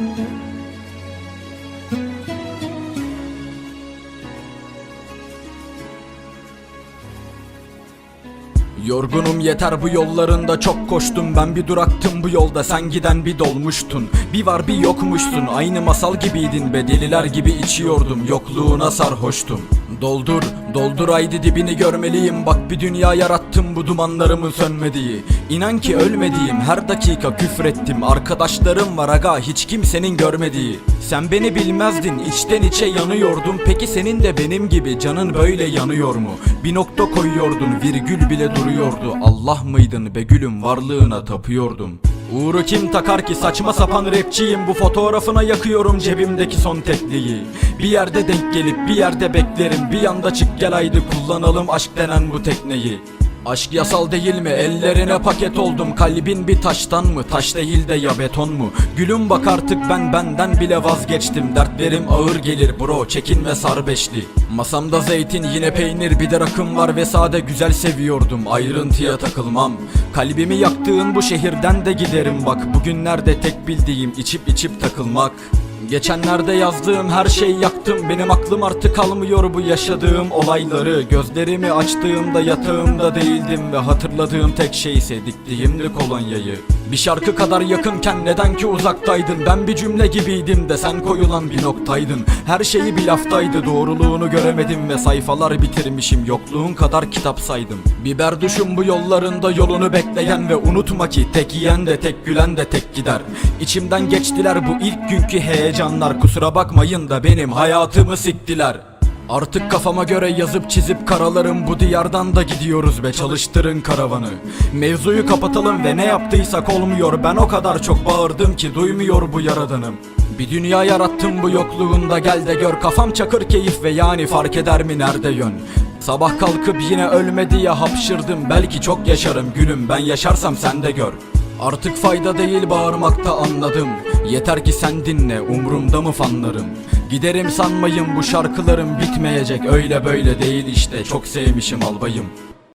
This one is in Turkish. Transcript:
Thank you. Yorgunum yeter bu yollarında çok koştum Ben bir duraktım bu yolda sen giden bir dolmuştun. Bir var bir yokmuşsun aynı masal gibiydin be Deliler gibi içiyordum yokluğuna sarhoştum. Doldur doldur haydi dibini görmeliyim Bak bir dünya yarattım bu dumanlarımın sönmediği. İnan ki ölmediğim her dakika küfrettim Arkadaşlarım var aga hiç kimsenin görmediği. Sen beni bilmezdin içten içe yanıyordum Peki senin de benim gibi canın böyle yanıyor mu? Bir nokta koyuyordun virgül bile duruyordu Allah mıydın be gülüm varlığına tapıyordum. Uğru kim takar ki? Saçma sapan rapçiyim. Bu fotoğrafına yakıyorum cebimdeki son tekliği. Bir yerde denk gelip bir yerde beklerim. Bir yanda çık gel haydi kullanalım aşk denen bu tekneyi Aşk yasal değil mi? Ellerine paket oldum. Kalbin bir taştan mı? Taş değil de ya beton mu? Gülüm bak artık ben benden bile vazgeçtim. Dertlerim ağır gelir bro. Çekin ve sar beşli. Masamda zeytin yine peynir bir de rakım var ve sade güzel seviyordum. Ayrıntıya takılmam. Kalbimi yaktığın bu şehirden de giderim bak. Bugünlerde tek bildiğim içip içip takılmak. Geçenlerde yazdığım her şeyi yaktım. Benim aklım artık almıyor bu yaşadığım olayları. Gözlerimi açtığımda yatağımda değildim Ve hatırladığım tek şey ise diktiğimdi kolonyayı Bir şarkı kadar yakınken neden ki uzaktaydın? Ben bir cümle gibiydim de sen koyulan bir noktaydın. Her şeyi bir laftaydı doğruluğunu göremedim Ve sayfalar bitirmişim. Yokluğun kadar kitap saydım. Biber düşün bu yollarında yolunu bekleyen Ve unutma ki tek yiyen de tek gülen de tek gider. İçimden geçtiler bu ilk günkü heyecanlar. Kusura bakmayın da benim hayatımı siktiler Artık kafama göre yazıp çizip karalarım bu diyardan da gidiyoruz be. Çalıştırın karavanı. Mevzuyu kapatalım ve ne yaptıysak olmuyor. Ben o kadar çok bağırdım ki duymuyor bu yaradanım. Bir dünya yarattım bu yokluğunda. Gel de gör Kafam çakır keyif ve yani fark eder mi nerede yön? Sabah kalkıp yine ölme diye hapşırdım. Belki çok yaşarım gülüm. Ben yaşarsam sen de gör. Artık fayda değil bağırmakta anladım. Yeter ki sen dinle umrumda mı fanlarım Giderim sanmayın bu şarkılarım bitmeyecek. Öyle böyle değil işte. Çok sevmişim albayım